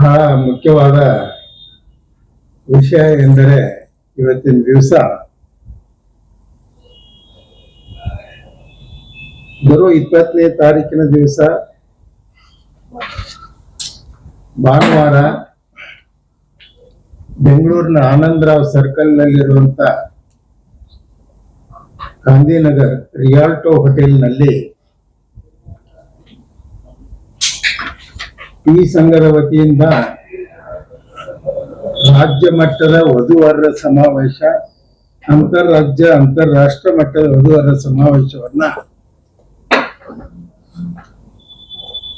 ಬಹಳ ಮುಖ್ಯವಾದ ವಿಷಯ ಎಂದರೆ ಇವತ್ತಿನ ದಿವಸ. ಬರೋ ಇಪ್ಪತ್ತನೇ ತಾರೀಕಿನ ದಿವಸ ಭಾನುವಾರ ಬೆಂಗಳೂರಿನ ಆನಂದರಾವ್ ಸರ್ಕಲ್ ನಲ್ಲಿರುವಂತ ಗಾಂಧಿನಗರ್ ರಿಯಾಲ್ಟೋ ಹೋಟೆಲ್ನಲ್ಲಿ ಈ ಸಂಘದ ವತಿಯಿಂದ ರಾಜ್ಯ ಮಟ್ಟದ ವಧುವರರ ಸಮಾವೇಶ, ಅಂತಾರಾಜ್ಯ, ಅಂತಾರಾಷ್ಟ್ರ ಮಟ್ಟದ ವಧುವರರ ಸಮಾವೇಶವನ್ನ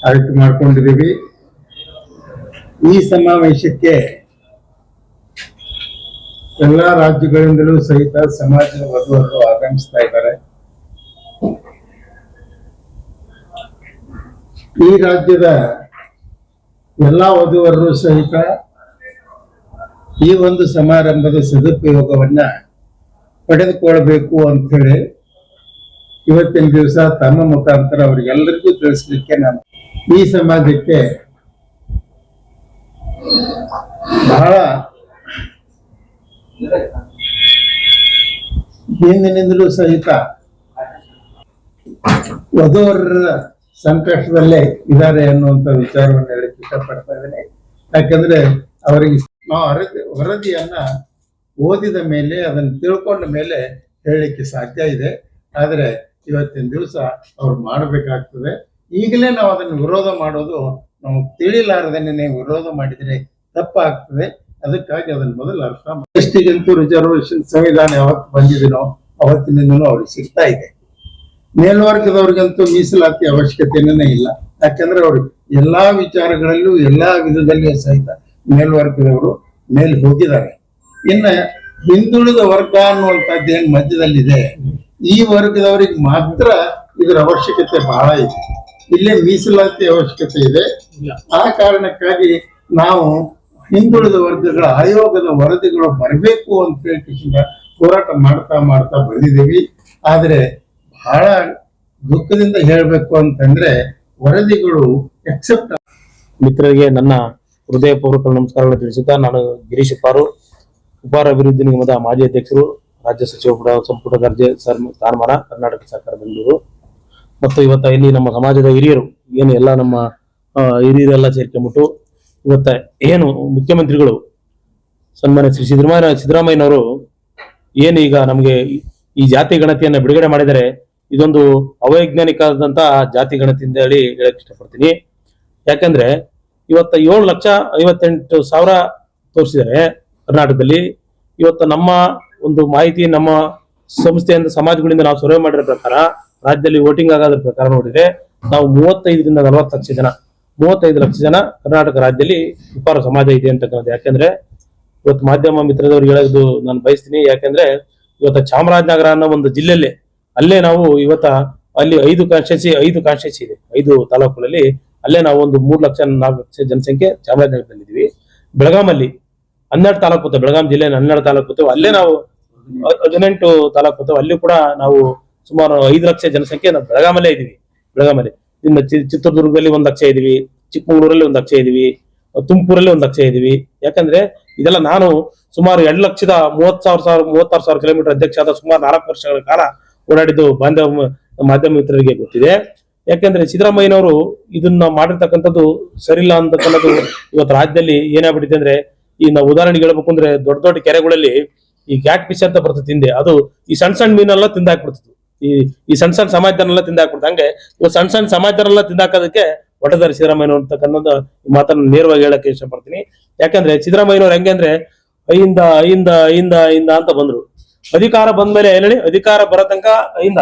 ಆಯ್ಕೆ ಮಾಡ್ಕೊಂಡಿದ್ದೀವಿ. ಈ ಸಮಾವೇಶಕ್ಕೆ ಎಲ್ಲಾ ರಾಜ್ಯಗಳಿಂದಲೂ ಸಹಿತ ಸಮಾಜದ ವಧುವರರು ಆಗಮಿಸ್ತಾ ಇದ್ದಾರೆ. ಈ ರಾಜ್ಯದ ಎಲ್ಲಾ ವಧುವರರು ಸಹಿತ ಈ ಒಂದು ಸಮಾರಂಭದ ಸದುಪಯೋಗವನ್ನ ಪಡೆದುಕೊಳ್ಬೇಕು ಅಂತ ಹೇಳಿ ಇವತ್ತಿನ ದಿವಸ ತಮ್ಮ ಮುಖಾಂತರ ಅವರಿಗೆಲ್ಲರಿಗೂ ತಿಳಿಸ್ಲಿಕ್ಕೆ ನಾನು ಈ ಸಮಾಜಕ್ಕೆ ಬಹಳ ಹಿಂದಿನಿಂದಲೂ ಸಹಿತ ವಧುವರರ ಸಂಕಷ್ಟದಲ್ಲೇ ಇದ್ದಾರೆ ಅನ್ನುವಂತ ವಿಚಾರವನ್ನು ಹೇಳಕ್ ಇಷ್ಟಪಡ್ತಾ ಇದ್ದೇನೆ. ಯಾಕಂದ್ರೆ ಅವರಿಗೆ ನಾವು ವರದಿ ವರದಿಯನ್ನ ಓದಿದ ಮೇಲೆ ಅದನ್ನ ತಿಳ್ಕೊಂಡ ಮೇಲೆ ಹೇಳಲಿಕ್ಕೆ ಸಾಧ್ಯ ಇದೆ. ಆದ್ರೆ ಇವತ್ತಿನ ದಿವಸ ಅವ್ರು ಮಾಡಬೇಕಾಗ್ತದೆ. ಈಗಲೇ ನಾವು ಅದನ್ನು ವಿರೋಧ ಮಾಡೋದು ನಾವು ತಿಳಿಲಾರದೇನೆ ವಿರೋಧ ಮಾಡಿದ್ರೆ ತಪ್ಪಾಗ್ತದೆ. ಅದಕ್ಕಾಗಿ ಅದನ್ನು ಮೊದಲು ಅರ್ಥ ಎಷ್ಟಿಗಂತೂ ರಿಸರ್ವೇಶನ್ ಸಂವಿಧಾನ ಯಾವತ್ತು ಬಂದಿದೆನೋ ಅವತ್ತಿನಿಂದನೂ ಅವ್ರಿಗೆ ಸಿಗ್ತಾ ಇದೆ. ಮೇಲ್ವರ್ಗದವ್ರಿಗಂತೂ ಮೀಸಲಾತಿ ಅವಶ್ಯಕತೆನೇ ಇಲ್ಲ. ಯಾಕಂದ್ರೆ ಅವರು ಎಲ್ಲಾ ವಿಚಾರಗಳಲ್ಲೂ ಎಲ್ಲಾ ವಿಧದಲ್ಲಿಯೂ ಸಹಿತ ಮೇಲ್ವರ್ಗದವರು ಮೇಲ್ ಹೋಗಿದ್ದಾರೆ. ಇನ್ನ ಹಿಂದುಳಿದ ವರ್ಗ ಅನ್ನುವಂಥದ್ದು ಏನ್ ಮಧ್ಯದಲ್ಲಿದೆ, ಈ ವರ್ಗದವರಿಗೆ ಮಾತ್ರ ಇದರ ಅವಶ್ಯಕತೆ ಬಹಳ ಇದೆ. ಇಲ್ಲೇ ಮೀಸಲಾತಿ ಅವಶ್ಯಕತೆ ಇದೆ. ಆ ಕಾರಣಕ್ಕಾಗಿ ನಾವು ಹಿಂದುಳಿದ ವರ್ಗಗಳ ಆಯೋಗದ ವರದಿಗಳು ಬರಬೇಕು ಅಂತ ಹೇಳಿ ಹೋರಾಟ ಮಾಡ್ತಾ ಮಾಡ್ತಾ ಬಂದಿದ್ದೀವಿ. ಆದ್ರೆ ಬಹಳ ದುಃಖದಿಂದ ಹೇಳಬೇಕು ಅಂತಂದ್ರೆ ವರದಿಗಳು ಎಕ್ಸೆಪ್ಟ್ ಮಿತ್ರರಿಗೆ ನನ್ನ ಹೃದಯಪೂರ್ವಕ ನಮಸ್ಕಾರಗಳನ್ನು ತಿಳಿಸುತ್ತಾ ನಾನು ಗಿರೀಶ್ ಪಾರು ಉಪಾರ ಅಭಿವೃದ್ಧಿ ನಿಗಮದ ಮಾಜಿ ಅಧ್ಯಕ್ಷರು, ರಾಜ್ಯ ಸಚಿವ ಕೂಡ ಸಂಪುಟ ದರ್ಜೆ ಸ್ಥಾನಮಾನ ಕರ್ನಾಟಕ ಸರ್ಕಾರ ಬೆಂಗಳೂರು. ಮತ್ತು ಇವತ್ತ ಇಲ್ಲಿ ನಮ್ಮ ಸಮಾಜದ ಹಿರಿಯರು, ಏನು ಎಲ್ಲ ನಮ್ಮ ಹಿರಿಯರೆಲ್ಲ ಸೇರ್ಕೊಂಡ್ಬಿಟ್ಟು ಇವತ್ತ ಏನು ಮುಖ್ಯಮಂತ್ರಿಗಳು, ಸನ್ಮಾನ್ಯ ಶ್ರೀ ಸಿದ್ದರಾಮಯ್ಯ, ಸಿದ್ದರಾಮಯ್ಯನವರು ಈಗ ನಮಗೆ ಈ ಜಾತಿ ಗಣತಿಯನ್ನ ಬಿಡುಗಡೆ ಮಾಡಿದರೆ ಇದೊಂದು ಅವೈಜ್ಞಾನಿಕವಾದಂತ ಜಾತಿ ಗಣತಿ ಅಂತ ಹೇಳಿ ಹೇಳಕ್ ಇಷ್ಟಪಡ್ತೀನಿ. ಯಾಕಂದ್ರೆ ಇವತ್ತ ಏಳು ಲಕ್ಷ ಐವತ್ತೆಂಟು ಸಾವಿರ ತೋರಿಸಿದರೆ ಕರ್ನಾಟಕದಲ್ಲಿ. ಇವತ್ತು ನಮ್ಮ ಒಂದು ಮಾಹಿತಿ ನಮ್ಮ ಸಂಸ್ಥೆಯಿಂದ ಸಮಾಜಗಳಿಂದ ನಾವು ಸರ್ವೆ ಮಾಡಿರೋ ಪ್ರಕಾರ ರಾಜ್ಯದಲ್ಲಿ ವೋಟಿಂಗ್ ಆಗೋದ್ರ ಪ್ರಕಾರ ನೋಡಿದ್ರೆ ನಾವು ಮೂವತ್ತೈದರಿಂದ ನಲವತ್ತು ಲಕ್ಷ ಜನ, ಮೂವತ್ತೈದು ಲಕ್ಷ ಜನ ಕರ್ನಾಟಕ ರಾಜ್ಯದಲ್ಲಿ ಉಪಾರ ಸಮಾಜ ಇದೆ ಅಂತಕ್ಕಂಥದ್ದು ಯಾಕೆಂದ್ರೆ ಇವತ್ತು ಮಾಧ್ಯಮ ಮಿತ್ರದವ್ರಿಗೆ ಹೇಳೋದು ನಾನು ಬಯಸ್ತೀನಿ. ಯಾಕೆಂದ್ರೆ ಇವತ್ತು ಚಾಮರಾಜನಗರ ಅನ್ನೋ ಒಂದು ಜಿಲ್ಲೆಯಲ್ಲಿ ಅಲ್ಲೇ ನಾವು ಇವತ್ತ ಅಲ್ಲಿ ಐದು ಕಾನ್ಸ್ಟಿಟ್ಯೂನ್ಸಿ ಐದು ಕಾನ್ಸ್ಟಿಟ್ಯೂನ್ಸಿ ಇದೆ. ಐದು ತಾಲೂಕುಗಳಲ್ಲಿ ಅಲ್ಲೇ ನಾವು ಒಂದು ಮೂರು ಲಕ್ಷ ನಾಲ್ಕು ಲಕ್ಷ ಜನಸಂಖ್ಯೆ ಚಾಮರಾಜನಗರದಲ್ಲಿದ್ದೀವಿ. ಬೆಳಗಾಮಲ್ಲಿ ಹನ್ನೆರಡು ತಾಲೂಕು ಬರ್ತವೆ ಬೆಳಗಾಂ ಜಿಲ್ಲೆ ಹನ್ನೆರಡು ತಾಲೂಕು ಬರ್ತವೆ ಅಲ್ಲೇ ನಾವು ಹದಿನೆಂಟು ತಾಲೂಕು ಬರ್ತವೆ ಅಲ್ಲಿ ಕೂಡ ನಾವು ಸುಮಾರು ಐದು ಲಕ್ಷ ಜನಸಂಖ್ಯೆ ನಾವು ಬೆಳಗಾಮಲ್ಲೇ ಇದ್ದೀವಿ. ಬೆಳಗಾಮಲ್ಲಿ ಇನ್ನು ಚಿತ್ರದುರ್ಗದಲ್ಲಿ ಒಂದು ಲಕ್ಷ ಇದೀವಿ ಚಿಕ್ಕಮಗಳೂರಲ್ಲಿ ಒಂದು ಲಕ್ಷ ಇದೀವಿ ತುಮಕೂರಲ್ಲಿ ಒಂದು ಲಕ್ಷ ಇದೀವಿ ಯಾಕಂದ್ರೆ ಇದೆಲ್ಲ ನಾನು ಸುಮಾರು ಎರಡು ಲಕ್ಷದ ಮೂವತ್ ಸಾವಿರ ಸಾವಿರ, ಮೂವತ್ತಾರು ಸಾವಿರ ಕಿಲೋಮೀಟರ್ ಅಧ್ಯಕ್ಷ ಆದ ಸುಮಾರು ನಾಲ್ಕು ವರ್ಷಗಳ ಕಾಲ ಓಡಾಡಿದ್ದು ಬಾಂಧವ ಮಾಧ್ಯಮ ಮಿತ್ರರಿಗೆ ಗೊತ್ತಿದೆ. ಯಾಕಂದ್ರೆ ಸಿದ್ದರಾಮಯ್ಯನವರು ಇದನ್ನ ಮಾಡಿರ್ತಕ್ಕಂಥದ್ದು ಸರಿಲ್ಲ ಅಂತಕ್ಕಂಥದ್ದು ಇವತ್ತು ರಾಜ್ಯದಲ್ಲಿ ಏನಾಗ್ಬಿಟ್ಟಿದೆ ಅಂದ್ರೆ ಈ ನಾವು ಉದಾಹರಣೆಗೆ ಹೇಳ್ಬೇಕು ಅಂದ್ರೆ ದೊಡ್ಡ ದೊಡ್ಡ ಕೆರೆಗಳಲ್ಲಿ ಈ ಕ್ಯಾಟ್ ಫಿಶ್ ಅಂತ ಬರ್ತದೆ ತಿಂದೆ. ಅದು ಈ ಸಣ್ಣ ಸಣ್ಣ ಮೀನೆಲ್ಲ ತಿಂದಾಕ್ಬಿಡ್ತದೆ. ಈ ಈ ಸಣ್ಣ ಸಣ್ಣ ಸಮಾಜದನ್ನೆಲ್ಲ ತಿಂದಾಕ್ಬಿಡ್ತು ಹಂಗೆ ಇವತ್ತು ಸಣ್ಣ ಸಣ್ಣ ಸಮಾಜದನ್ನೆಲ್ಲ ತಿಂದಾಕೋದಕ್ಕೆ ಒಟ್ಟದಾರಿ ಸಿದ್ದರಾಮಯ್ಯ ಅಂತಕ್ಕಂಥದ್ದು ಮಾತನ್ನ ನೇರವಾಗಿ ಹೇಳಕ್ಕೆ ಇಷ್ಟಪಡ್ತೀನಿ. ಯಾಕಂದ್ರೆ ಸಿದ್ದರಾಮಯ್ಯನವ್ರು ಹೆಂಗೆ ಅಂದ್ರೆ ಐಯಿಂದ ಐಯಿಂದ ಐಯಿಂದ ಐಯಿಂದ ಅಂತ ಬಂದ್ರು. ಅಧಿಕಾರ ಬಂದ್ಮೇಲೆ ಏನ್ ಹೇಳಿ? ಅಧಿಕಾರ ಬರೋ ತನಕ ಐಂದ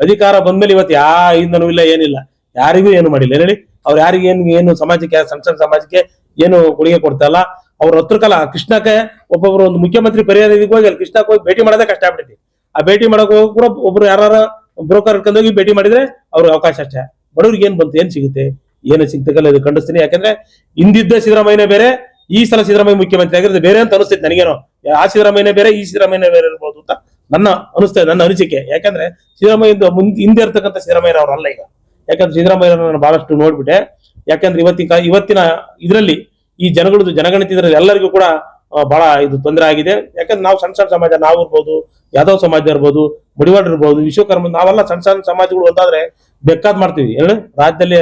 ಅಧಿಕಾರ ಬಂದ್ಮೇಲೆ ಇವತ್ತು ಯಾ ಐಂದನೂ ಇಲ್ಲ, ಏನಿಲ್ಲ. ಯಾರಿಗೂ ಏನು ಮಾಡಿಲ್ಲ. ಏನ್ ಹೇಳಿ? ಅವ್ರು ಯಾರಿಗೂ ಏನು ಏನು ಸಮಾಜಕ್ಕೆ, ಸಣ್ಣ ಸಣ್ಣ ಸಮಾಜಕ್ಕೆ ಏನು ಕೊಡುಗೆ ಕೊಡ್ತಲ್ಲ? ಅವ್ರ ಹತ್ರ ಕಾಲ ಕೃಷ್ಣಕ್ಕೆ ಒಬ್ಬೊಬ್ರು ಒಂದು ಮುಖ್ಯಮಂತ್ರಿ ಪರಿಹಾರ ಹೋಗಿ, ಅಲ್ಲಿ ಕೃಷ್ಣಕ್ಕೆ ಹೋಗಿ ಭೇಟಿ ಮಾಡೋದೇ ಕಷ್ಟ ಆಗ್ಬಿಟ್ಟೈತಿ ಆ ಭೇಟಿ ಮಾಡಕ್ ಹೋಗಿ ಕೂಡ ಒಬ್ರು ಯಾರು ಬ್ರೋಕರ್ ಹಿಡ್ಕೊಂಡೋಗಿ ಭೇಟಿ ಮಾಡಿದ್ರೆ ಅವ್ರಿಗೆ ಅವಕಾಶ ಅಷ್ಟೇ. ಬಡವ್ರಿಗೆ ಏನ್ ಬಂತು, ಏನ್ ಸಿಗುತ್ತೆ? ಏನು ಸಿಗ್ತಕ್ಕಲ್ಲ ಇದು ಖಂಡಿಸ್ತೀನಿ. ಯಾಕಂದ್ರೆ, ಹಿಂದಿದ್ದ ಸಿದ್ದರಾಮಯ್ಯನೇ ಬೇರೆ, ಈ ಸಲ ಸಿದ್ದರಾಮಯ್ಯ ಮುಖ್ಯಮಂತ್ರಿ ಆಗಿರೋದು ಬೇರೆ ಅಂತ ಅನಿಸ್ತೈತೆ ನನಗೇನೋ. ಆ ಸಿದ್ದರಾಮಯ್ಯನೇ ಬೇರೆ, ಈ ಸಿದ್ದರಾಮಯ್ಯನೇ ಬೇರೆ ಇರ್ಬೋದು ಅಂತ ನನ್ನ ಅನಿಸ್ತಾ ನನ್ನ ಅನಿಸಿಕೆ. ಯಾಕಂದ್ರೆ ಸಿದ್ದರಾಮಯ್ಯ ಮುಂದೆ ಹಿಂದೆ ಇರ್ತಕ್ಕಂಥ ಸಿದ್ದರಾಮಯ್ಯ ಅಲ್ಲ ಈಗ. ಯಾಕಂದ್ರೆ ಸಿದ್ದರಾಮಯ್ಯ ನಾನು ಬಹಳಷ್ಟು ನೋಡ್ಬಿಟ್ಟೆ. ಯಾಕಂದ್ರೆ ಇವತ್ತಿನ ಇವತ್ತಿನ ಇದರಲ್ಲಿ ಈ ಜನಗಳದ್ದು ಜನಗಣತಿ ಇದರಲ್ಲಿ ಎಲ್ಲರಿಗೂ ಕೂಡ ಬಹಳ ಇದು ತೊಂದರೆ ಆಗಿದೆ. ಯಾಕಂದ್ರೆ ನಾವು ಸಣ್ಣ ಸಣ್ಣ ಸಮಾಜ, ನಾವು ಇರ್ಬೋದು, ಯಾದವ್ ಸಮಾಜ ಇರ್ಬೋದು ಬಡಿವಾಡ್ ಇರ್ಬೋದು, ವಿಶ್ವಕರ್ಮ ನಾವೆಲ್ಲ ಸಣ್ಣ ಸಣ್ಣ ಸಮಾಜಗಳು ಒಂದಾದ್ರೆ ಬೇಕಾದ್ ಮಾಡ್ತೀವಿ. ಏನು ರಾಜ್ಯದಲ್ಲಿ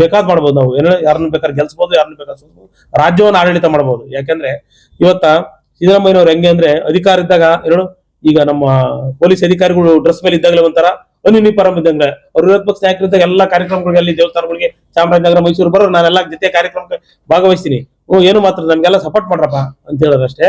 ಬೇಕಾದ್ ಮಾಡ್ಬೋದು ನಾವು. ಏನೇ ಯಾರನ್ನ ಬೇಕಾದ್ರೆ ಗೆಲ್ಸ್ಬೋದು, ಯಾರನ್ನ ಬೇಕಾದ್ರೆ ರಾಜ್ಯವನ್ನು ಆಡಳಿತ ಮಾಡ್ಬೋದು. ಯಾಕಂದ್ರೆ ಇವತ್ತ ಸಿದ್ದರಾಮಯ್ಯನವ್ರು ಹೆಂಗೆ ಅಂದ್ರೆ ಅಧಿಕಾರ ಇದ್ದಾಗ, ಏನು ಈಗ ನಮ್ಮ ಪೊಲೀಸ್ ಅಧಿಕಾರಿಗಳು ಡ್ರೆಸ್ ಮೇಲೆ ಇದ್ದಾಗಲೇ ಒಂಥರ ಅನ್ಯೂನಿಫಾರ್ಮ್ ಇದ್ದಂಗೆ. ಅವ್ರ ವಿರೋಧ ಪಕ್ಷ ನಾಯಕರಿದ್ದಾಗ ಎಲ್ಲ ಕಾರ್ಯಕ್ರಮಗಳಿಗೆ ಅಲ್ಲಿ ದೇವಸ್ಥಾನಗಳಿಗೆ ಚಾಮರಾಜನಗರ, ಮೈಸೂರು ಬರೋ ನಾನೆಲ್ಲ ಜೊತೆ ಕಾರ್ಯಕ್ರಮಕ್ಕೆ ಭಾಗವಹಿಸ್ತೀನಿ. ಓ, ಏನು ಮಾತ್ರ ನಮ್ಗೆಲ್ಲ ಸಪೋರ್ಟ್ ಮಾಡ್ರಪ್ಪ ಅಂತ ಹೇಳೋದಷ್ಟೇ.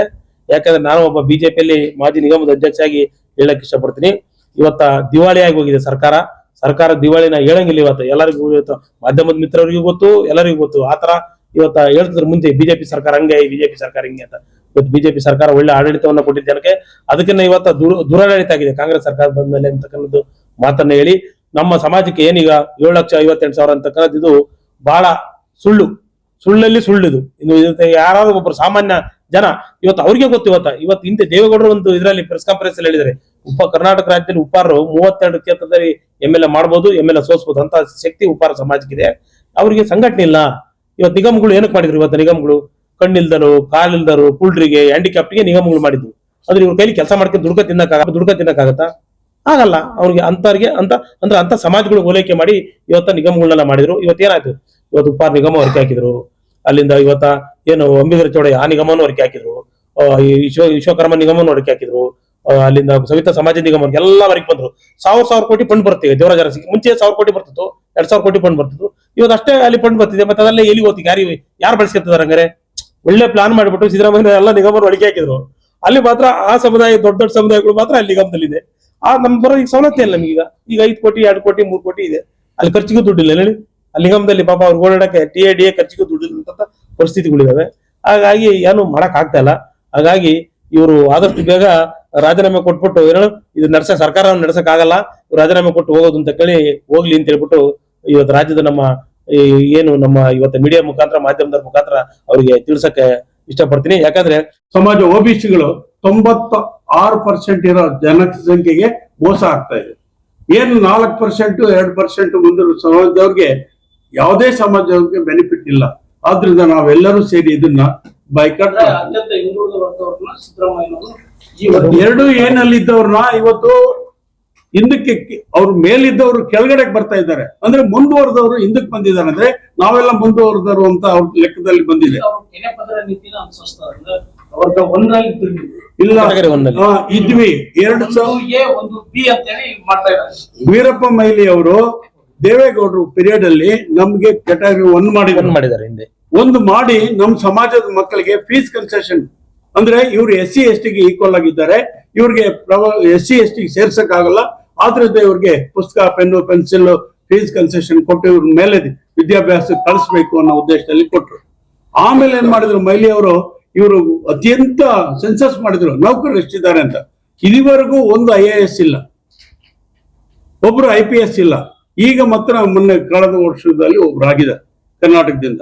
ಯಾಕಂದ್ರೆ ನಾನು ಒಬ್ಬ ಬಿಜೆಪಿಯಲ್ಲಿ ಮಾಜಿ ನಿಗಮದ ಅಧ್ಯಕ್ಷರಾಗಿ ಹೇಳಕ್ ಇಷ್ಟಪಡ್ತೀನಿ. ಇವತ್ತ ದಿವಾಳಿ ಆಗಿ ಹೋಗಿದೆ ಸರ್ಕಾರ. ಸರ್ಕಾರ ದಿವಾಳಿನ ಹೇಳಂಗಿಲ್ಲ ಇವತ್ತು. ಎಲ್ಲರಿಗೂ ಇವತ್ತು ಮಾಧ್ಯಮದ ಮಿತ್ರರಿಗೂ ಗೊತ್ತು, ಎಲ್ಲರಿಗೂ ಗೊತ್ತು. ಆತರ ಇವತ್ತ ಹೇಳ್ತಿದ್ರು ಮುಂದೆ ಬಿಜೆಪಿ ಸರ್ಕಾರ ಹಂಗೆ, ಬಿಜೆಪಿ ಸರ್ಕಾರ ಹಿಂಗೆ ಅಂತ. ಇವತ್ತು ಬಿಜೆಪಿ ಸರ್ಕಾರ ಒಳ್ಳೆ ಆಡಳಿತವನ್ನ ಕೊಟ್ಟಿದ್ದ ಜನಕ್ಕೆ ಅದಕ್ಕಿಂತ ಇವತ್ತು ದೂರ ದುರಾಡಳಿತ ಆಗಿದೆ ಕಾಂಗ್ರೆಸ್ ಸರ್ಕಾರ ಬಂದ ಮೇಲೆ ಅಂತಕ್ಕಂಥದ್ದು ಮಾತನ್ನ ಹೇಳಿ, ನಮ್ಮ ಸಮಾಜಕ್ಕೆ ಏನೀಗ ಏಳು ಲಕ್ಷ ಐವತ್ತೆಂಟು ಸಾವಿರ ಅಂತಕ್ಕಂಥದ್ದು, ಇದು ಬಹಳ ಸುಳ್ಳು. ಸುಳ್ಳಲ್ಲಿ ಸುಳ್ಳಿದು. ಇನ್ನು ಯಾರಾದ್ರೂ ಒಬ್ಬರು ಸಾಮಾನ್ಯ ಜನ, ಇವತ್ತು ಅವ್ರಿಗೆ ಗೊತ್ತು ಇವತ್ತ. ಇವತ್ತು ಹಿಂದೆ ದೇವೇಗೌಡರು ಒಂದು ಇದರಲ್ಲಿ ಪ್ರೆಸ್ ಕಾನ್ಫರೆನ್ಸ್ ಅಲ್ಲಿ ಹೇಳಿದರೆ ಉಪ, ಕರ್ನಾಟಕ ರಾಜ್ಯದಲ್ಲಿ ಉಪಾರರು ಮೂವತ್ತೆರಡು ಕ್ಷೇತ್ರದಲ್ಲಿ ಎಂ ಎಲ್ ಎ ಮಾಡ್ಬೋದು, ಎಂ ಎಲ್ ಎ ಸೋಸ್ಬೋದು ಅಂತ ಶಕ್ತಿ ಉಪಾರ ಸಮಾಜಕ್ಕಿದೆ. ಅವರಿಗೆ ಸಂಘಟನೆ ಇಲ್ಲ. ಇವತ್ತು ನಿಗಮಗಳು ಏನಕ್ಕೆ ಮಾಡಿದ್ರು ಇವತ್ತು ನಿಗಮಗಳು? ಕಣ್ಣಿಲ್ದರು, ಕಾಲಿಲ್ದರು ಕುಲ್ಡ್ರಿಗೆ ಹ್ಯಾಂಡಿಕ್ಯಾಪ್ಟ್ಗೆ ನಿಗಮಗಳು ಮಾಡಿದ್ವು. ಆದ್ರೆ ಇವ್ರ ಕೈಲಿ ಕೆಲಸ ಮಾಡ್ಕೊಂಡು ದುಡ್ಕ ತಿನ್ನಕ್ಕಾಗ ದುಡ್ಕ ತಿನ್ನಕ್ಕಾಗತ್ತಾ? ಆಗಲ್ಲ. ಅವ್ರಿಗೆ ಅಂತವ್ರಿಗೆ ಅಂತ, ಅಂದ್ರೆ ಅಂತ ಸಮಾಜಗಳು ಓಲೈಕೆ ಮಾಡಿ ಇವತ್ತ ನಿಗಮಗಳನ್ನೆಲ್ಲ ಮಾಡಿದ್ರು. ಇವತ್ತೇನಾಯ್ತು ಇವತ್ತು ಉಪ್ಪಾರ ನಿಗಮ ಹೊರಕೆ ಹಾಕಿದ್ರು. ಅಲ್ಲಿಂದ ಇವತ್ತ ಏನು ಅಂಬಿಗರ ಚೌಡಯ್ಯ, ಆ ನಿಗಮವನ್ನು ಹೊರಕೆ ಹಾಕಿದ್ರು. ವಿಶ್ವ, ವಿಶ್ವಕರ್ಮ ನಿಗಮವನ್ನು ಹೊರಕೆ ಹಾಕಿದ್ರು. ಅಲ್ಲಿಂದ ಸವಿತಾ ಸಮಾಜ ನಿಗಮ ಎಲ್ಲ ಹೊರಗೆ ಬಂದ್ರು. ಸಾವಿರ ಸಾವಿರ ಕೋಟಿ ಫಂಡ್ ಬರ್ತೀವಿ ದೇವರಾಜರ ಮುಂಚೆ ಸಾವಿರ ಕೋಟಿ ಬರ್ತಿತ್ತು, ಎರಡ್ ಸಾವಿರ ಕೋಟಿ ಫಂಡ್ ಬರ್ತಿತ್ತು. ಇವತ್ತು ಅಷ್ಟೇ ಅಲ್ಲಿ ಫಂಡ್ ಬರ್ತಿದೆ. ಮತ್ತೆ ಅದಲ್ಲೇ ಎಲ್ಲಿ ಹೋಗ್ತಿ? ಯಾರು ಯಾರು ಬಳಸ್ಕೊತಿದಾರೆ ಹಂಗಾರೆ? ಒಳ್ಳೆ ಪ್ಲಾನ್ ಮಾಡಿಬಿಟ್ಟು ಸಿದ್ದರಾಮಯ್ಯ ಎಲ್ಲ ನಿಗಮವನ್ನು ಒಳಗೆ ಹಾಕಿದ್ರು. ಅಲ್ಲಿ ಮಾತ್ರ ಆ ಸಮುದಾಯ, ದೊಡ್ಡ ದೊಡ್ಡ ಸಮುದಾಯಗಳು ಮಾತ್ರ ಅಲ್ಲಿ ನಿಗಮದಲ್ಲಿದೆ. ಆ ನಮ್ ಬರೋ ಈಗ ಸವಲತ್ತೇ ಇಲ್ಲ ನಮಗೀಗ. ಈಗ ಐದು ಕೋಟಿ, ಎರಡು ಕೋಟಿ, ಮೂರು ಕೋಟಿ ಇದೆ. ಅಲ್ಲಿ ಖರ್ಚಿಗೂ ದುಡ್ಡಿಲ್ಲ ಹೇಳಿ? ಅಲ್ಲಿ ನಿಗಮದಲ್ಲಿ ಪಾಪ ಅವ್ರು ಓಡಾಡಕ್ಕೆ ಟಿ ಎ ಡಿ ಎ ಖರ್ಚಿಗೂ ದುಡ್ಡಿಲ್ಲ ಪರಿಸ್ಥಿತಿಗಳಿದಾವೆ. ಹಾಗಾಗಿ ಏನು ಮಾಡಕ್ ಆಗ್ತಾ ಇಲ್ಲ. ಹಾಗಾಗಿ ಇವರು ಆದಷ್ಟು ಬೇಗ ರಾಜೀನಾಮೆ ಕೊಟ್ಬಿಟ್ಟು, ಏನು ಇದು ನಡೆಸ ಸರ್ಕಾರ ನಡೆಸಕ್ ಆಗಲ್ಲ. ರಾಜೀನಾಮೆ ಕೊಟ್ಟು ಹೋಗೋದು ಅಂತ ಕೇಳಿ ಹೋಗ್ಲಿ ಅಂತ ಹೇಳ್ಬಿಟ್ಟು ಇವತ್ತು ರಾಜ್ಯದ ನಮ್ಮ ಏನು ನಮ್ಮ ಇವತ್ತು ಮೀಡಿಯಾ ಮುಖಾಂತರ ಮಾಧ್ಯಮದ ಮುಖಾಂತರ ಅವರಿಗೆ ತಿಳಿಸಕ್ಕೆ ಇಷ್ಟಪಡ್ತೀನಿ. ಯಾಕಂದ್ರೆ ಸಮಾಜ ಓಬಿಸಿಗಳು ತೊಂಬತ್ತ ಆರು ಪರ್ಸೆಂಟ್ ಇರೋ ಜನಸಂಖ್ಯೆಗೆ ಮೋಸ ಆಗ್ತಾ ಇದೆ. ಏನು ನಾಲ್ಕು ಪರ್ಸೆಂಟ್ ಎರಡು ಪರ್ಸೆಂಟ್ ಮುಂದಿರೋ ಸಮಾಜದವ್ರಿಗೆ ಯಾವುದೇ ಸಮಾಜದವ್ರಿಗೆ ಬೆನಿಫಿಟ್ ಇಲ್ಲ. ಆದ್ರಿಂದ ನಾವೆಲ್ಲರೂ ಸೇರಿ ಇದನ್ನ ಬೈಕಟ್ ಎರಡು ಏನಲ್ಲಿ ಇದ್ದವ್ರನ್ನ ಇವತ್ತು ಹಿಂದಕ್ಕೆ ಅವ್ರು ಮೇಲಿದ್ದವರು ಕೆಳಗಡೆಗೆ ಬರ್ತಾ ಇದ್ದಾರೆ. ಅಂದ್ರೆ ಮುಂದುವರೆದವರು ಹಿಂದಕ್ಕೆ ಬಂದಿದ್ದಾರೆ. ಅಂದ್ರೆ ನಾವೆಲ್ಲ ಮುಂದುವರೆದವರು ಅಂತ ಅವ್ರ ಲೆಕ್ಕದಲ್ಲಿ ಬಂದಿದೆ. ಇಲ್ಲ. ಇದ್ವಿ. ಎರಡು ವೀರಪ್ಪ ಮೈಲಿ ಅವರು ದೇವೇಗೌಡರು ಪಿರಿಯಡ್ ಅಲ್ಲಿ ನಮ್ಗೆ ಕೆಟಗರಿ ಒನ್ ಮಾಡಿದ್ದಾರೆ. ಹಿಂದೆ. ಒಂದು ಮಾಡಿ ನಮ್ ಸಮಾಜದ ಮಕ್ಕಳಿಗೆ ಫೀಸ್ ಕನ್ಸೆಷನ್ ಅಂದ್ರೆ ಇವ್ರು ಎಸ್ ಸಿ ಎಸ್ ಟಿಗೆ ಈಕ್ವಲ್ ಆಗಿದ್ದಾರೆ. ಇವ್ರಿಗೆ ಎಸ್ ಸಿ ಎಸ್ ಟಿಗೆ ಸೇರ್ಸಕ್ ಆಗಲ್ಲ ಆದ್ರಿಂದ ಇವ್ರಿಗೆ ಪುಸ್ತಕ, ಪೆನ್ನು, ಪೆನ್ಸಿಲ್ ಫೀಸ್ ಕನ್ಸೆಷನ್ ಕೊಟ್ಟು ಇವ್ರ ಮೇಲೆ ವಿದ್ಯಾಭ್ಯಾಸ ಕಳಿಸ್ಬೇಕು ಅನ್ನೋ ಉದ್ದೇಶದಲ್ಲಿ ಕೊಟ್ರು. ಆಮೇಲೆ ಏನ್ ಮಾಡಿದ್ರು, ಮೈಲಿ ಅವರು ಇವರು ಅತ್ಯಂತ ಸೆನ್ಸಸ್ ಮಾಡಿದ್ರು ನೌಕರರು ಎಷ್ಟಿದ್ದಾರೆ ಅಂತ. ಇದುವರೆಗೂ ಒಂದು ಐ ಎ ಇಲ್ಲ. ಒಬ್ರು ಐ ಪಿ ಎಸ್ ಇಲ್ಲ. ಈಗ ಮಾತ್ರ ಮೊನ್ನೆ ಕಳೆದ ವರ್ಷದಲ್ಲಿ ಒಬ್ರು ಆಗಿದ್ದಾರೆ, ಕರ್ನಾಟಕದಿಂದ.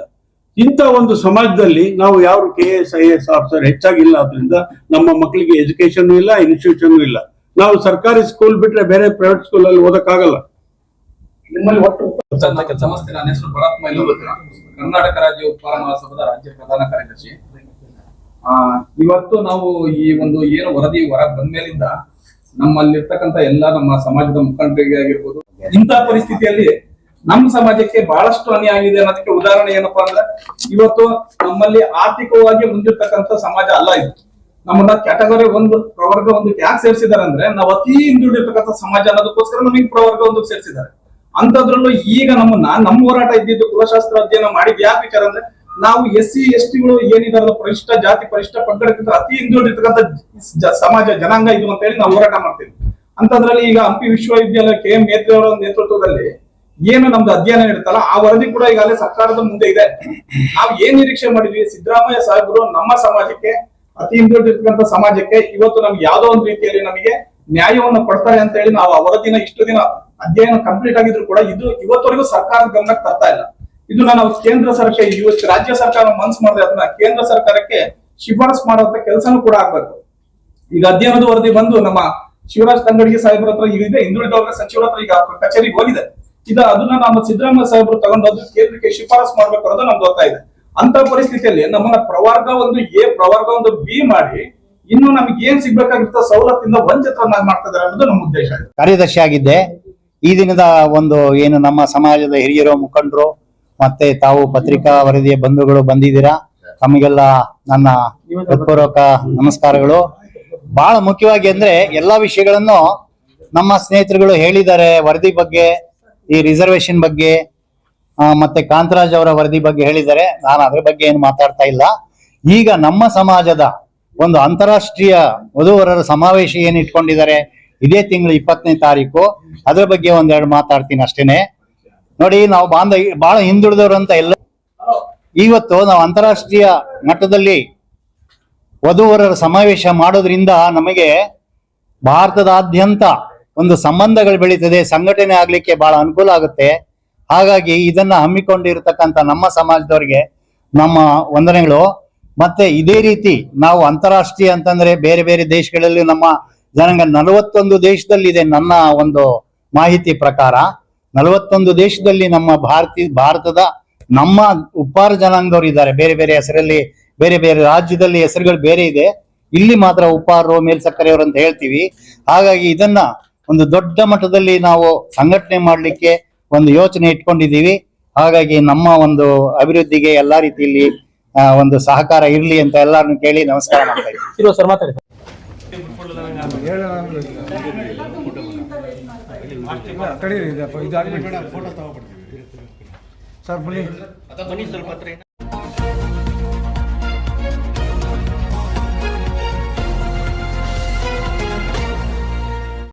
ಇಂಥ ಒಂದು ಸಮಾಜದಲ್ಲಿ ನಾವು ಯಾರು K S, I S officer ಹೆಚ್ಚಾಗಿಲ್ಲ ಆದ್ರಿಂದ ನಮ್ಮ ಮಕ್ಕಳಿಗೆ ಎಜುಕೇಶನ್ ಇಲ್ಲ ಇನ್ಸ್ಟಿಟ್ಯೂಷನ್ ಇಲ್ಲ. ನಾವು ಸರ್ಕಾರಿ ಸ್ಕೂಲ್ ಬಿಟ್ರೆ ಬೇರೆ ಪ್ರೈವೇಟ್ ಸ್ಕೂಲ್ ಅಲ್ಲಿ ಓದಕ್ಕಾಗಲ್ಲ. ನಿಮ್ಮಲ್ಲಿ ಒಟ್ಟು ಸಮಸ್ಯೆ ನನ್ನ ಹೆಸರು ಭರತ್ ಮೈಲೂರು ಕರ್ನಾಟಕ ರಾಜ್ಯ ಉಪ್ಪಾರ ಮಹಾಸಭಾದ ರಾಜ್ಯ ಪ್ರಧಾನ ಕಾರ್ಯದರ್ಶಿ. ಆ ಇವತ್ತು ನಾವು ಈ ಒಂದು ಏನು ವರದಿ ಹೊರ ಬಂದ್ಮೇಲಿಂದ ನಮ್ಮಲ್ಲಿರ್ತಕ್ಕಂಥ ಎಲ್ಲ ನಮ್ಮ ಸಮಾಜದ ಮುಖಂಡರಿಗೆ ಆಗಿರ್ಬೋದು ಇಂತಹ ಪರಿಸ್ಥಿತಿಯಲ್ಲಿ ನಮ್ಮ ಸಮಾಜಕ್ಕೆ ಬಹಳಷ್ಟು ಅನ್ಯಾಯ ಆಗಿದೆ ಅನ್ನೋದಕ್ಕೆ ಉದಾಹರಣೆ ಏನಪ್ಪಾ ಅಂದ್ರೆ ಇವತ್ತು ನಮ್ಮಲ್ಲಿ ಆರ್ಥಿಕವಾಗಿ ಮುಂದಿರ್ತಕ್ಕಂಥ ಸಮಾಜ ಅಲ್ಲ ಇದು. ನಮ್ಮನ್ನ ಕ್ಯಾಟಗರಿ ಒಂದು, ಪ್ರವರ್ಗ ಒಂದು ಯಾಕೆ ಸೇರಿಸಿದ್ದಾರೆ ಅಂದ್ರೆ ನಾವು ಅತಿ ಹಿಂದುಳಿದಿರ್ತಕ್ಕಂಥ ಸಮಾಜ ಅನ್ನೋದಕ್ಕೋಸ್ಕರ ನಮಗೆ ಪ್ರವರ್ಗ ಒಂದು ಸೇರಿಸಿದ್ದಾರೆ. ಅಂತದ್ರಲ್ಲೂ ಈಗ ನಮ್ಮನ್ನ, ನಮ್ಮ ಹೋರಾಟ ಇದ್ದಿದ್ದು ಕುಲಶಾಸ್ತ್ರ ಅಧ್ಯಯನ ಮಾಡಿದ್ ಯಾಕೆ ವಿಚಾರ ಅಂದ್ರೆ ನಾವು ಎಸ್ ಸಿ, ಎಸ್ ಟಿಗಳು ಏನಿದಾರಲ್ಲ, ಪರಿಷ್ಠ ಜಾತಿ, ಪರಿಷ್ಠ ಪಂಗಡಕ್ಕಿಂತ ಅತಿ ಹಿಂದುಳಿದಿರ್ತಕ್ಕಂಥ ಸಮಾಜ, ಜನಾಂಗ ಇದು ಅಂತ ಹೇಳಿ ನಾವು ಹೋರಾಟ ಮಾಡ್ತೀವಿ. ಅಂತದ್ರಲ್ಲಿ ಈಗ ಹಂಪಿ ವಿಶ್ವವಿದ್ಯಾಲಯ ಕೆ ಎಂ ಮೇತ್ರಿ ಅವರ ನೇತೃತ್ವದಲ್ಲಿ ಏನು ನಮ್ದು ಅಧ್ಯಯನ ಇರುತ್ತಲ್ಲ, ಆ ವರದಿ ಕೂಡ ಈಗಾಗಲೇ ಸರ್ಕಾರದ ಮುಂದೆ ಇದೆ. ನಾವು ಏನ್ ನಿರೀಕ್ಷೆ ಮಾಡಿದ್ವಿ, ಸಿದ್ದರಾಮಯ್ಯ ಸಾಹೇಬರು ನಮ್ಮ ಸಮಾಜಕ್ಕೆ ಅತಿ ಹಿಂದುಳಿದಿರ್ತಕ್ಕಂಥ ಸಮಾಜಕ್ಕೆ ಇವತ್ತು ನಮ್ಗೆ ಯಾವ್ದೋ ಒಂದು ರೀತಿಯಲ್ಲಿ ನಮಗೆ ನ್ಯಾಯವನ್ನು ಕೊಡ್ತಾರೆ ಅಂತ ಹೇಳಿ ನಾವು ಅವರ ದಿನ ಇಷ್ಟು ದಿನ ಅಧ್ಯಯನ ಕಂಪ್ಲೀಟ್ ಆಗಿದ್ರು ಕೂಡ ಇದು ಇವತ್ತವರೆಗೂ ಸರ್ಕಾರದ ಗಮನಕ್ಕೆ ತರ್ತಾ ಇಲ್ಲ. ಇದನ್ನ ನಾವು ಕೇಂದ್ರ ಸರ್ಕಾರ ಇವತ್ತು ರಾಜ್ಯ ಸರ್ಕಾರ ಮನ್ಸು ಮಾಡಿದ್ರೆ ಅದನ್ನ ಕೇಂದ್ರ ಸರ್ಕಾರಕ್ಕೆ ಶಿಫಾರಸ್ ಮಾಡುವಂತ ಕೆಲಸನೂ ಕೂಡ ಆಗ್ಬೇಕು. ಈಗ ಅಧ್ಯಯನದ ವರದಿ ಬಂದು ನಮ್ಮ ಶಿವರಾಜ್ ತಂಗಡಿಗೆ ಸಾಹೇಬ್ರ ಹತ್ರ ಇದೆ, ಹಿಂದುಳಿದ ಸಚಿವರ ಹತ್ರ ಈಗ ಕಚೇರಿಗೆ ಹೋಗಿದೆ. ಇದು ಅದನ್ನ ನಮ್ಮ ಸಿದ್ದರಾಮಯ್ಯ ಸಾಹೇಬರು ತಗೊಂಡು ಕೇಂದ್ರಕ್ಕೆ ಶಿಫಾರಸ್ ಮಾಡ್ಬೇಕು ಅನ್ನೋದು ನಮ್ಗೆ ಗೊತ್ತಾಯಿದೆ ಅಂತ ಪರಿಸ್ಥಿತಿಯಲ್ಲಿ ನಮ್ಮನ್ನ ಪ್ರವರ್ಗ ಒಂದು ಎ, ಪ್ರವರ್ಗ ಒಂದು ಬಿ ಮಾಡಿ ಇನ್ನು ನಮ್ಗೆ ಏನ್ ಸಿಗ್ಬೇಕಾಗಿರ್ತ ಸವಲತ್ತಿಂದ ವಂಚಿತರನ್ನಾಗಿ ಮಾಡ್ತಿದ್ದಾರೆ ಅನ್ನೋದು ನಮ್ಮ ಉದ್ದೇಶ. ಕಾರ್ಯದರ್ಶಿಯಾಗಿದ್ದೆ ಈ ದಿನದ ಒಂದು ಏನು ನಮ್ಮ ಸಮಾಜದ ಹಿರಿಯರು, ಮುಖಂಡರು, ಮತ್ತೆ ತಾವು ಪತ್ರಿಕಾ ವರದಿಯ ಬಂಧುಗಳು ಬಂದಿದ್ದೀರಾ? ತಮಗೆಲ್ಲ ನನ್ನ ಹೃತ್ಪೂರ್ವಕ ನಮಸ್ಕಾರಗಳು. ಬಹಳ ಮುಖ್ಯವಾಗಿ ಅಂದ್ರೆ ಎಲ್ಲಾ ವಿಷಯಗಳನ್ನು ನಮ್ಮ ಸ್ನೇಹಿತರುಗಳು ಹೇಳಿದ್ದಾರೆ. ವರದಿ ಬಗ್ಗೆ, ಈ ರಿಸರ್ವೇಶನ್ ಬಗ್ಗೆ ಮತ್ತೆ ಕಾಂತರಾಜ್ ಅವರ ವರದಿ ಬಗ್ಗೆ ಹೇಳಿದರೆ ನಾನು ಅದ್ರ ಬಗ್ಗೆ ಏನು ಮಾತಾಡ್ತಾ ಇಲ್ಲ. ಈಗ ನಮ್ಮ ಸಮಾಜದ ಒಂದು ಅಂತಾರಾಷ್ಟ್ರೀಯ ವಧುವರರ ಸಮಾವೇಶ ಏನ್ ಇಟ್ಕೊಂಡಿದ್ದಾರೆ, ಇದೇ ತಿಂಗಳು ಇಪ್ಪತ್ತನೇ ತಾರೀಕು, ಅದ್ರ ಬಗ್ಗೆ ಒಂದೆರಡು ಮಾತಾಡ್ತೀನಿ ಅಷ್ಟೇನೆ. ನೋಡಿ, ನಾವು ಬಾಂಧ ಬಹಳ ಹಿಂದುಳಿದವರು ಅಂತ ಎಲ್ಲ ಇವತ್ತು ನಾವು ಅಂತಾರಾಷ್ಟ್ರೀಯ ಮಟ್ಟದಲ್ಲಿ ವಧುವರರ ಸಮಾವೇಶ ಮಾಡೋದ್ರಿಂದ ನಮಗೆ ಭಾರತದಾದ್ಯಂತ ಒಂದು ಸಂಬಂಧಗಳು ಬೆಳೀತದೆ, ಸಂಘಟನೆ ಆಗ್ಲಿಕ್ಕೆ ಬಹಳ ಅನುಕೂಲ ಆಗುತ್ತೆ. ಹಾಗಾಗಿ ಇದನ್ನ ಹಮ್ಮಿಕೊಂಡಿರ್ತಕ್ಕಂಥ ನಮ್ಮ ಸಮಾಜದವರಿಗೆ ನಮ್ಮ ವಂದನೆಗಳು. ಮತ್ತೆ ಇದೇ ರೀತಿ ನಾವು ಅಂತಾರಾಷ್ಟ್ರೀಯ ಅಂತಂದ್ರೆ ಬೇರೆ ಬೇರೆ ದೇಶಗಳಲ್ಲಿ ನಮ್ಮ ಜನಾಂಗ ನಲವತ್ತೊಂದು ದೇಶದಲ್ಲಿದೆ ನನ್ನ ಒಂದು ಮಾಹಿತಿ ಪ್ರಕಾರ. ನಲವತ್ತೊಂದು ದೇಶದಲ್ಲಿ ನಮ್ಮ ಭಾರತೀಯ ಭಾರತದ ನಮ್ಮ ಉಪ್ಪಾರ ಜನಾಂಗದವರು ಇದ್ದಾರೆ. ಬೇರೆ ಬೇರೆ ಹೆಸರಲ್ಲಿ, ಬೇರೆ ಬೇರೆ ರಾಜ್ಯದಲ್ಲಿ ಹೆಸರುಗಳು ಬೇರೆ ಇದೆ. ಇಲ್ಲಿ ಮಾತ್ರ ಉಪ್ಪಾರರು ಮೇಲ್ಸಕ್ಕರೆಯವರು ಅಂತ ಹೇಳ್ತೀವಿ. ಹಾಗಾಗಿ ಇದನ್ನ ಒಂದು ದೊಡ್ಡ ಮಟ್ಟದಲ್ಲಿ ನಾವು ಸಂಘಟನೆ ಮಾಡಲಿಕ್ಕೆ ಒಂದು ಯೋಚನೆ ಇಟ್ಕೊಂಡಿದ್ದೀವಿ. ಹಾಗಾಗಿ ನಮ್ಮ ಒಂದು ಅಭಿವೃದ್ಧಿಗೆ ಎಲ್ಲಾ ರೀತಿಯಲ್ಲಿ ಆ, ಒಂದು ಸಹಕಾರ ಇರಲಿ ಅಂತ ಎಲ್ಲರನ್ನು ಕೇಳಿ ನಮಸ್ಕಾರ ಮಾಡ್ತಾರೆ ಸರ್ ಮಾತಾಡಿ ಬನ್ನಿ ಸರ್ ಬನ್ನಿ.